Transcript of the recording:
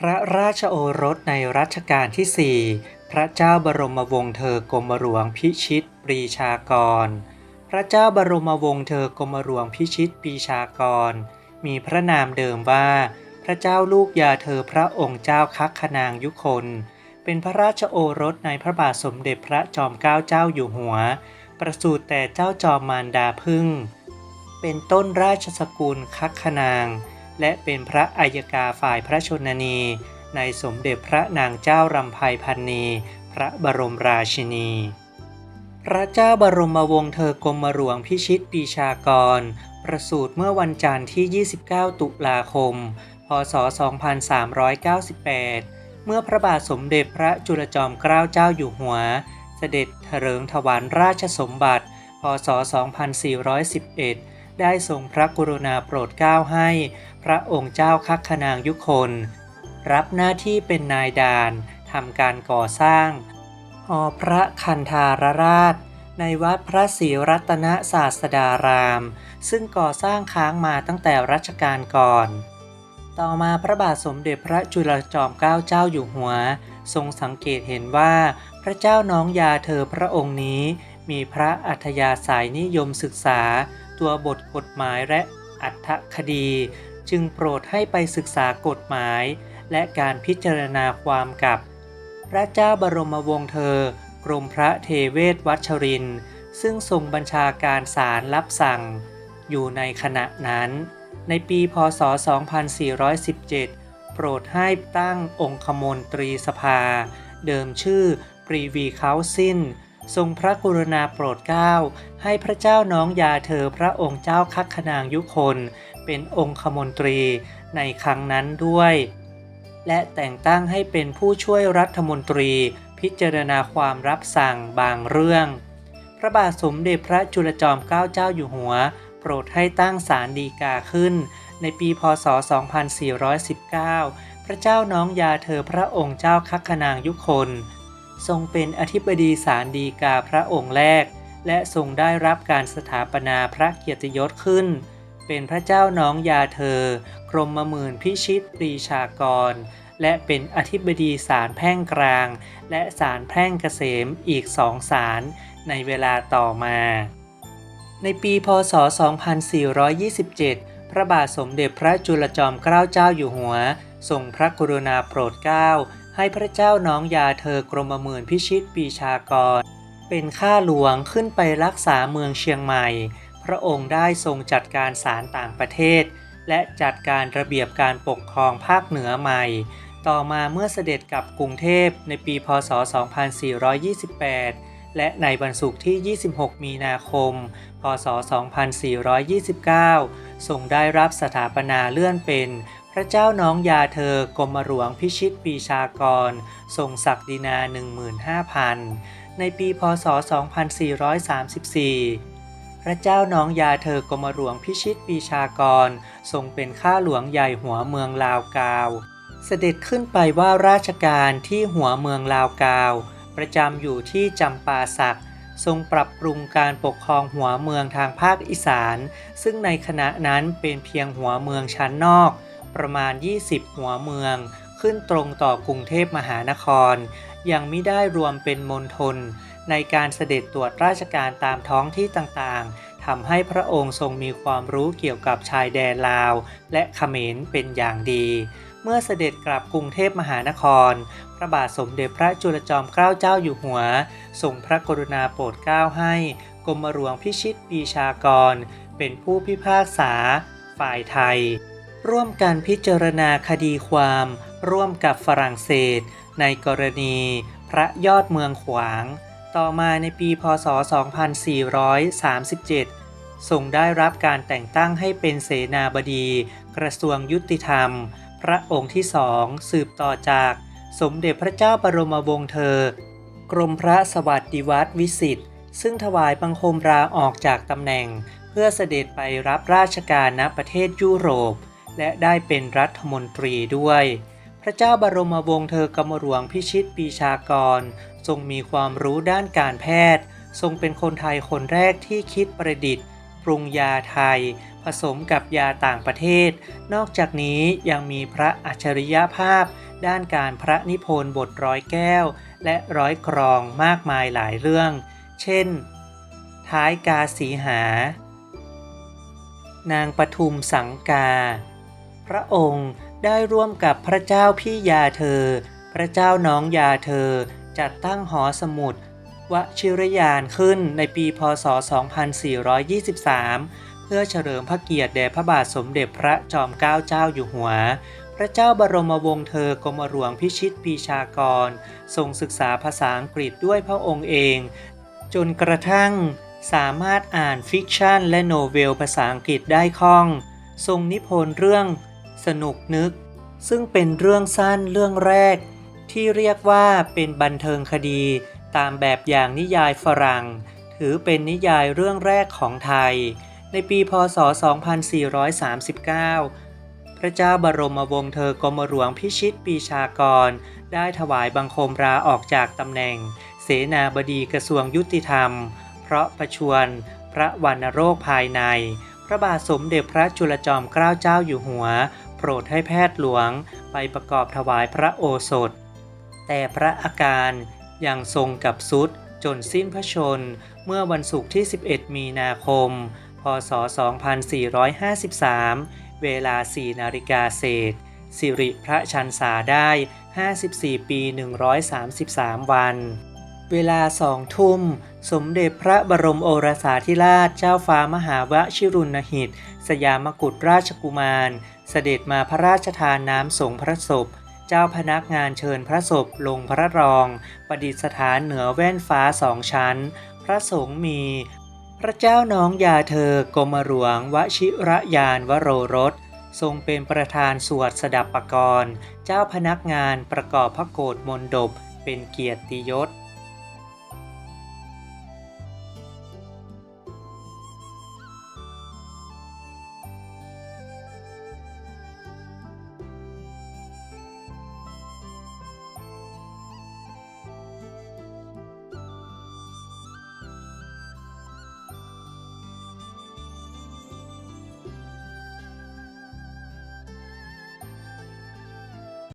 พระราชโอรสในรัชกาลที่ 4 พระเจ้าบรมวงศ์เธอกรมหลวงพิชิตปรีชากร พระเจ้าบรมวงศ์เธอกรมหลวงพิชิตปรีชากร มีพระนามเดิมว่า พระเจ้าลูกยาเธอพระองค์เจ้าคักคนางยุคน เป็นพระราชโอรสในพระบาทสมเด็จพระจอมเกล้าเจ้าอยู่หัว ประสูติแต่เจ้าจอมมารดาพึ่ง เป็นต้นราชสกุลคักคนาง และเป็นพระอัยกาฝ่ายพระชนนี ในสมเด็จพระนางเจ้ารำไพพันนี พระบรมราชินี พระเจ้าบรมวงศ์เธอกรมหลวงพิชิตปีชากร ประสูติเมื่อวันจันทร์ที่ 29 ตุลาคม พศ 2398 เมื่อพระบาทสมเด็จพระจุลจอมเกล้าเจ้าอยู่หัว เสด็จเถลิงถวายราชสมบัติ พศ 2411 ได้ทรงพระกรุณาโปรดเกล้าให้ พระองค์เจ้าคักคนางยุคน รับหน้าที่เป็นนายด่านทำการก่อสร้างหอพระคันธารราช ในวัดพระศรีรัตนศาสดาราม ซึ่งก่อสร้างค้างมาตั้งแต่รัชกาลก่อน ต่อมาพระบาทสมเด็จพระจุลจอมเกล้าเจ้าอยู่หัว ทรงสังเกตเห็นว่าพระเจ้าน้องยาเธอพระองค์นี้มีพระอัธยาศัยนิยมศึกษา ตัวบทกฎหมายและอัตถคดี จึงโปรดให้ไปศึกษากฎหมาย และการพิจารณาความกับ พระเจ้าบรมวงศ์เธอ กรมพระเทเวศวัชรินทร์ซึ่งทรงบัญชาการศาลรับสั่ง อยู่ในขณะนั้น ในปีพศ 2417 โปรดให้ตั้งองคมนตรีสภา เดิมชื่อปรีวีเคาซิน ทรงพระกรุณาโปรดเกล้าให้พระเจ้าน้องยาเธอพระองค์เจ้าคักคนางยุคน เป็นองคมนตรีในครั้งนั้นด้วย และแต่งตั้งให้เป็นผู้ช่วยรัฐมนตรี พิจารณาความรับสั่งบางเรื่อง พระบาทสมเด็จพระจุลจอมเกล้าเจ้าอยู่หัว โปรดให้ตั้งศาลฎีกาขึ้น ในปีพศ 2419 พระเจ้าน้องยาเธอพระองค์เจ้าคักคนางยุคน ทรงเป็นอธิบดีศาลฎีกาพระองค์แรก และทรงได้รับการสถาปนาพระเกียรติยศขึ้น เป็นพระเจ้าน้องยาเธอ กรมหมื่นพิชิตปรีชากร และเป็นอธิบดีศาลแพ่งกลาง และศาลแพ่งเกษมอีกสองศาลในเวลาต่อมา ในปีพศ 2427พระบาทสมเด็จพระจุลจอมเกล้าเจ้าอยู่หัวทรงพระกรุณาโปรดเกล้า ให้พระเจ้าน้องยาเธอกรมหมื่นพิชิตปีชากร เป็นข้าหลวงขึ้นไปรักษาเมืองเชียงใหม่ พระองค์ได้ทรงจัดการศาลต่างประเทศ และจัดการระเบียบการปกครองภาคเหนือใหม่ ต่อมาเมื่อเสด็จกลับกรุงเทพในปีพศ 2428และในวันศุกร์ที่ 26 มีนาคม พศ 2429 ทรงได้รับสถาปนาเลื่อนเป็น ระเจ้าน้องยาเธอกรมหลวงพิชิตปีชากร ทรงศักดินา 15,000 ในปีพศ 2434 พระเจ้าน้องยาเธอกรมหลวงพิชิตปีชากร ทรงเป็นข้าหลวงใหญ่หัวเมืองลาวกาว เสด็จขึ้นไปว่าราชการที่หัวเมืองลาวกาว ประจำอยู่ที่จำปาสักทรงปรับปรุงการปกครองหัวเมืองทางภาคอีสาน ซึ่งในขณะนั้นเป็นเพียงหัวเมืองชั้นนอก ประมาณ 20 หัวเมือง ขึ้นตรงต่อกรุงเทพมหานคร ยังไม่ได้รวมเป็นมณฑลในการเสด็จตรวจราชการตามท้องที่ต่างๆทำให้พระองค์ทรงมีความรู้เกี่ยวกับชายแดนลาว และเขมรเป็นอย่างดี เมื่อเสด็จกลับกรุงเทพมหานคร พระบาทสมเด็จพระจุลจอมเกล้าเจ้าอยู่หัวทรงพระกรุณาโปรดเกล้าให้กรมหลวงพิชิตปีชากร เป็นผู้พิพากษา ฝ่ายไทย ร่วมกันพิจารณาคดีความ ร่วมกับฝรั่งเศส ในกรณี พระยอดเมืองขวาง ต่อมาในปีพศ 2437 ทรงได้รับการแต่งตั้งให้เป็นเสนาบดี กระทรวงยุติธรรม พระองค์ที่สองสืบต่อจาก สมเด็จพระเจ้าบรมวงศ์เธอ กรมพระสวัสดิวัตรวิสิทธิ์ซึ่งถวายบังคมลาออกจากตำแหน่ง เพื่อเสด็จไปรับราชการณประเทศยุโรป และได้เป็นรัฐมนตรีด้วย พระเจ้าบรมวงศ์เธอกรมหลวงพิชิตปีชากร ทรงมีความรู้ด้านการแพทย์ ทรงเป็นคนไทยคนแรกที่คิดประดิษฐ์ ปรุงยาไทย ผสมกับยาต่างประเทศ นอกจากนี้ยังมีพระอัจฉริยภาพ ด้านการพระนิพนธ์บทร้อยแก้ว และร้อยกรองมากมายหลายเรื่อง เช่น ท้ายกาสีหา นางปทุมสังกา พระองค์ได้ร่วมกับพระเจ้าพี่ยาเธอ พระเจ้าน้องยาเธอ จัดตั้งหอสมุดวชิรยานขึ้นในปีพศ 2423 เพื่อเฉลิมพระเกียรติแด่พระบาทสมเด็จพระจอมเกล้าเจ้าอยู่หัว พระเจ้าบรมวงศ์เธอกรมหลวงพิชิตปีชากร ทรงศึกษาภาษาอังกฤษด้วยพระองค์เอง จนกระทั่งสามารถอ่านฟิกชันและโนเวลภาษาอังกฤษได้คล่อง ทรงนิพนธ์เรื่อง สนุกนึก ซึ่งเป็นเรื่องสั้นเรื่องแรก ที่เรียกว่าเป็นบันเทิงคดีตามแบบอย่างนิยายฝรั่ง ถือเป็นนิยายเรื่องแรกของไทย ในปีพศ 2439 พระเจ้าบรมวงศ์เธอกรมหลวงพิชิตปีชากร ได้ถวายบังคมลาออกจากตำแหน่ง เสนาบดีกระทรวงยุติธรรม เพราะประชวรพระวัณโรคภายใน พระบาทสมเด็จพระจุลจอมเกล้าเจ้าอยู่หัว โปรดให้แพทย์หลวงไปประกอบถวายพระโอสถ แต่พระอาการยังทรงกับสุดจนสิ้นพระชนเมื่อวันศุกร์ที่ 11 มีนาคม พศ 2453 เวลา 4 นาฬิกาเศษ สิริพระชันษาได้ 54 ปี 133 วัน เวลาสองทุ่ม สมเด็จพระบรมโอรสาธิราชเจ้าฟ้ามหาวชิรุณหิต สยามกุฎราชกุมาร เสด็จมาพระราชทานน้ำสงพระศพ เจ้าพนักงานเชิญพระศพลงพระรอง ประดิษฐานเหนือแว่นฟ้าสองชั้น พระสงฆ์มี พระเจ้าน้องยาเธอกรมหลวงวชิระยานวโรรสทรงเป็นประธานสวดสดับปกรณ์ เจ้าพนักงานประกอบพระโกรธมนดบเป็นเกียรติยศ